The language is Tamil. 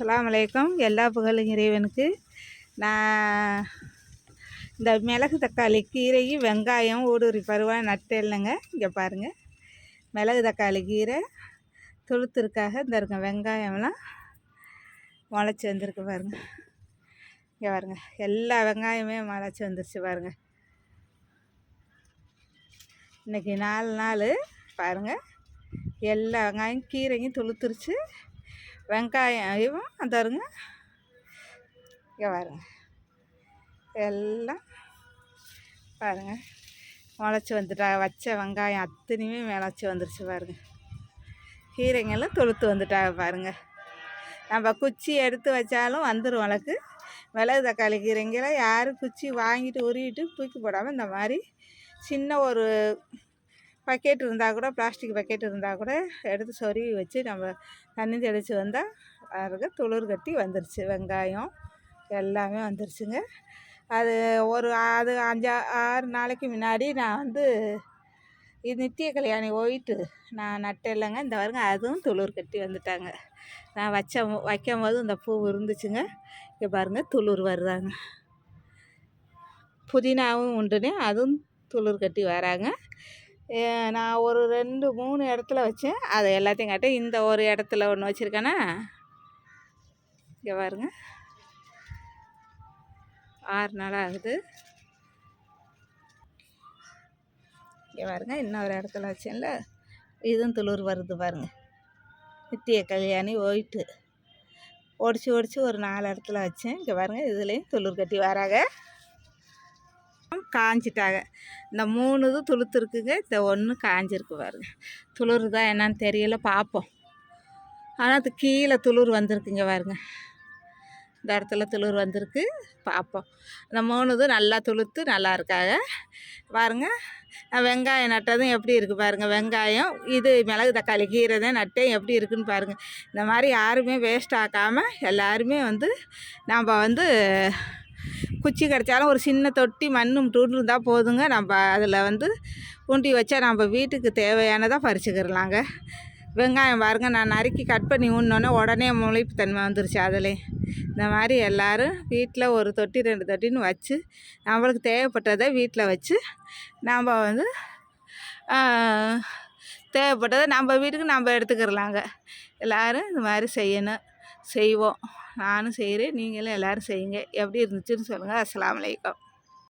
அஸ்ஸலாமு அலைக்கும். எல்லா புகழும் இறைவனுக்கு. நான் இந்த மிளகு தக்காளி கீரையும் வெங்காயம் ஊடுருவி பருவாக நட்டு இல்லைங்க. இங்கே பாருங்கள் மிளகு தக்காளி கீரை துளுத்துருக்காக இந்த இருக்க வெங்காயம்லாம் முளைச்சி வந்திருக்கு பாருங்கள் இங்கே பாருங்கள் எல்லா வெங்காயமே முளைச்சி வந்துருச்சு பாருங்க. இன்றைக்கி நாலு நாள் பாருங்கள் எல்லா வெங்காயம் கீரையும் துளுத்துருச்சு வெங்காயம் அந்த இங்கே பாருங்க. எல்லாம் பாருங்க. முளைச்சி வந்துட்டா வச்ச வெங்காயம் அத்தனையுமே முளைச்சி வந்துருச்சு பாருங்க. கீரைங்கெல்லாம் தொழுத்து வந்துட்டாங்க பாருங்க. நம்ம குச்சி எடுத்து வச்சாலும் வந்துடும் உனக்கு மிளகு தக்காளி கீரைங்கெல்லாம் யாரும் குச்சி வாங்கிட்டு உருவிட்டு தூக்கி போடாமல் இந்த மாதிரி சின்ன ஒரு பக்கெட் இருந்தால் கூட பிளாஸ்டிக் பக்கெட் இருந்தால் கூட எடுத்து சொருவி வச்சு நம்ம தண்ணி தெளித்து வந்தால் பாருங்க துளிர் கட்டி வந்துருச்சு. வெங்காயம் எல்லாமே வந்துருச்சுங்க. அது ஒரு அது அஞ்சா ஆறு நாளைக்கு முன்னாடி நான் வந்து இது நித்திய கல்யாணி ஒயிட்டு நான் நட்டேன் இந்த பாருங்க அதுவும் துளிர் கட்டி வந்துட்டாங்க. நான் வச்ச வைக்கும் போது இந்த பூ இருந்துச்சுங்க. இங்கே பாருங்கள் துளிர் வருதாங்க. புதினாவும் உண்டுனே அதுவும் துளிர் கட்டி வராங்க. நான் ஒரு ரெண்டு மூணு இடத்துல வச்சேன். அதை எல்லாத்தையும் காட்டி இந்த ஒரு இடத்துல ஒன்று வச்சுருக்கேன்னா இங்கே பாருங்க. ஆறு நாள் ஆகுது. இங்கே பாருங்க இன்னொரு இடத்துல வச்சேன்ல. இதுவும் துளிர் வருது பாருங்க. நித்திய கல்யாணி ஒயிட்டு ஒடிச்சு ஒடிச்சு ஒரு நாலு இடத்துல வச்சேன். இங்கே பாருங்க இதுலேயும் துளிர் கட்டி வராங்க. காஞ்சிட்டாங்க. இந்த மூணு இது துளுத்துருக்குங்க இந்த ஒன்று காஞ்சிருக்கு பாருங்க. துளுருதா தான் என்னன்னு தெரியல பார்ப்போம் ஆனால் அது கீழே துளிர் வந்திருக்குங்க பாருங்க. இந்த இடத்துல துளிர் வந்திருக்கு பார்ப்போம் இந்த மூணு இது நல்லா துளுத்து நல்லா இருக்காங்க. பாருங்க நான் வெங்காயம் நட்டதும் எப்படி இருக்குது பாருங்கள் வெங்காயம் இது மிளகு தக்காளி கீரை தான் நட்டேன் எப்படி இருக்குன்னு பாருங்கள் இந்த மாதிரி யாருமே வேஸ்ட் ஆக்காமல் எல்லாருமே வந்து நாம் வந்து குச்சி கிடச்சாலும் ஒரு சின்ன தொட்டி மண்ணும் இருந்தால் போதுங்க. நம்ம அதில் வந்து ஊண்டி வச்சா நம்ம வீட்டுக்கு தேவையானதை பறிச்சுக்கிறலாங்க. வெங்காயம் பாருங்க நான் நறுக்கி கட் பண்ணி ஊன்னோடனே உடனே முளைப்பு தன்மை வந்துருச்சு அதிலே இந்த மாதிரி எல்லோரும் வீட்டில் ஒரு தொட்டி ரெண்டு தொட்டின்னு வச்சு நம்மளுக்கு தேவைப்பட்டதை வீட்டில் வச்சு நாம் வந்து தேவைப்பட்டதை நம்ம வீட்டுக்கு நம்ம எடுத்துக்கிறலாங்க. எல்லோரும் இந்த மாதிரி செய்யணும். செய்வோம். நானும் செய்கிறேன் நீங்களும் எல்லோரும் செய்யுங்க. எப்படி இருந்துச்சுன்னு சொல்லுங்கள் அஸ்லாம் வலைக்கம்